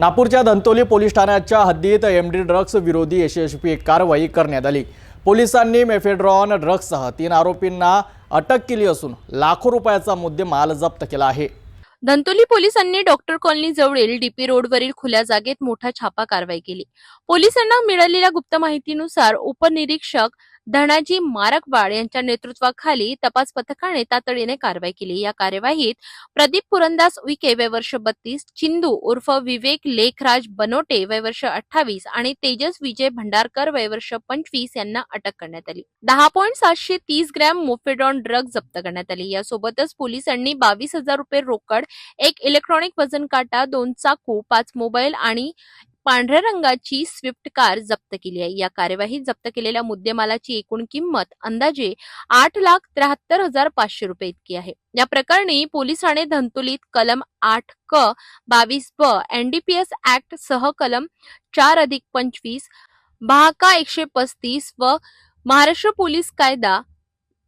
नागपूरच्या धंतोली पोलीस ठाण्याच्या हद्दीत एम डी ड्रग्स विरोधी यशस्वी कारवाई करण्यात आली. पोलिसांनी मेफेड्रॉन ड्रग्ससह तीन आरोपींना अटक केली असून लाखो रुपयाचा मुद्देमाल जप्त केला आहे. धंतोली पोलिसांनी डॉक्टर कॉलनी जवळील डीपी रोडवरील खुल्या जागेत मोठा छापा कारवाई केली. पोलिसांना मिळालेल्या गुप्त माहितीनुसार उपनिरीक्षक धनाजी मारकवाड यांच्या नेतृत्वाखाली तपास पथकाने तातडीने कारवाई केली. या कार्यवाहीत प्रदीप पुरंदास उईके वय वर्ष बत्तीस चिंदू उर्फ विवेक लेखराज बनोटे वय वर्ष अठ्ठावीस आणि तेजस विजय भंडारकर वय वर्ष पंचवीस यांना अटक करण्यात आली. दहा पॉईंट सातशे तीस ग्रॅम मोफेडॉन ड्रग जप्त करण्यात आली. यासोबतच पोलिसांनी बावीस हजार रुपये रोकड एक इलेक्ट्रॉनिक वजन काटा दोन चाकू पाच मोबाईल आणि पांढऱ्या रंगाची स्विफ्ट कार जप्त केली आहे. या कार्यवाहीत जप्त केलेल्या मुद्देमालाची एकूण किंमत अंदाजे आठ लाख त्र्याहत्तर हजार पाचशे रुपये इतकी आहे. या प्रकरणी पोलिसाने धंतुलीत कलम आठ क बावीस ब एनडीपीएस ऍक्ट सह कलम चार अधिक पंचवीस बहाका एकशे पस्तीस व महाराष्ट्र पोलीस कायदा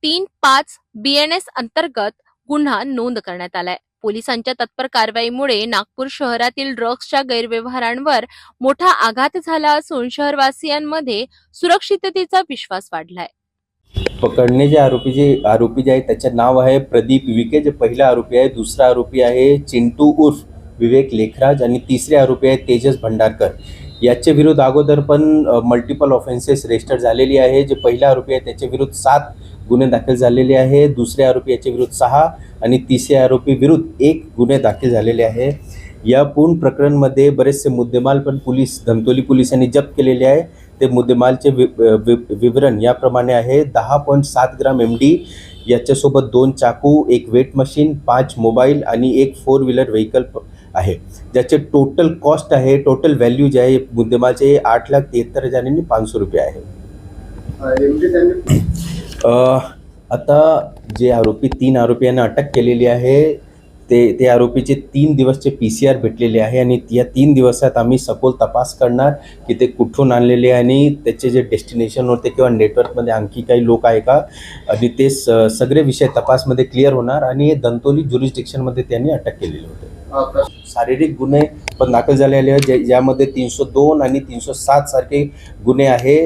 तीन पाच बीएनएस अंतर्गत गुन्हा नोंद करण्यात आलाय. पोलिसांच्या तत्पर कारवाईमुळे नागपूर शहरातील ड्रग्सच्या गैरव्यवहारांवर मोठा आघात झाला असून शहरवासियांमध्ये सुरक्षिततेचा विश्वास वाढलाय. पकडणे जे आरोपी जे आरोपी जे आहे त्याचे नाव आहे प्रदीप विके जे पहिला आरोपी आहे दुसरा आरोपी आहे चिंटू उर्फ विवेक लेखराज आणि तिसरे आरोपी आहे तेजस भंडारकर. याच्या विरुद्ध अगोदर पण मल्टिपल ऑफेन्सेस रजिस्टर झालेली आहे. जे पहिला आरोपी आहे त्याच्या विरुद्ध सात गुन्हे दाखल झालेले आहे. दुसऱ्या आरोपी याच्या विरुद्ध सहा आणि तिसऱ्या आरोपी विरुद्ध एक गुन्हे दाखल झालेले आहे. या पूर्ण प्रकरणमध्ये बरेचसे मुद्देमाल पण पोलीस धमतोली पोलिसांनी जप्त केलेले आहे. ते मुद्देमालचे वि वि विवरण याप्रमाणे आहे. दहा पॉईंट सात ग्राम एम डी याच्यासोबत दोन चाकू एक वेट मशीन पाच मोबाईल आणि एक फोर व्हीलर व्हेकल आहे. ज्याचे टोटल कॉस्ट आहे टोटल व्हॅल्यू जे आहे मुद्देमालचे आठ लाख तेहत्तर हजार आणि पाचशे रुपये आहे. अ, आता जे आरोपी तीन आरोपी यांना अटक केलेली आहे ते ते आरोपीचे तीन दिवसचे पी सी आर भेटलेले आहे आणि या तीन दिवसात आम्ही सखोल तपास करणार की ते कुठून आणलेले आणि त्याचे जे डेस्टिनेशन होते किंवा नेटवर्कमध्ये आणखी काही लोक आहे का? आणि ते स सगळे विषय तपासमध्ये क्लिअर होणार आणि हे दंतोली ज्युरिस्डिक्शनमध्ये त्यांनी अटक केलेले होते. शारीरिक गुन्हे पण दाखल झालेले आहेत ज्या- ज्यामध्ये तीनशे दोन आणि तीनशे सात सारखे गुन्हे आहे.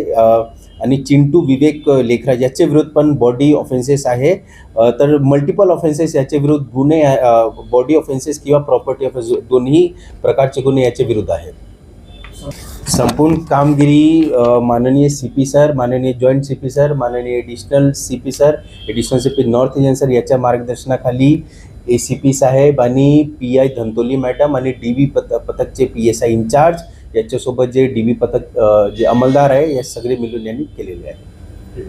आणि चिंटू विवेक लेखराज याचे विरुद्ध पण बॉडी ऑफेन्सेस आहे. तर मल्टिपल ऑफेन्सेस याचे विरुद्ध गुन्हे बॉडी ऑफेन्सेस किंवा प्रॉपर्टी ऑफेन्स दोन्ही प्रकारचे गुन्हे याचे विरुद्ध आहेत. संपूर्ण कामगिरी माननीय सी पी सर माननीय जॉईंट सी पी सर माननीय additional C P sir additional C P north Indian sir याच्या मार्गदर्शनाखाली ए सी पी साहेब आणि पी आय धंतोली मॅडम आणि डी व्ही पथ पथकचे पी एस आय इन्चार्ज याच्यासोबत जे डी व्ही पथक जे अंमलदार आहे या सगळे मिळून यांनी केलेले आहे.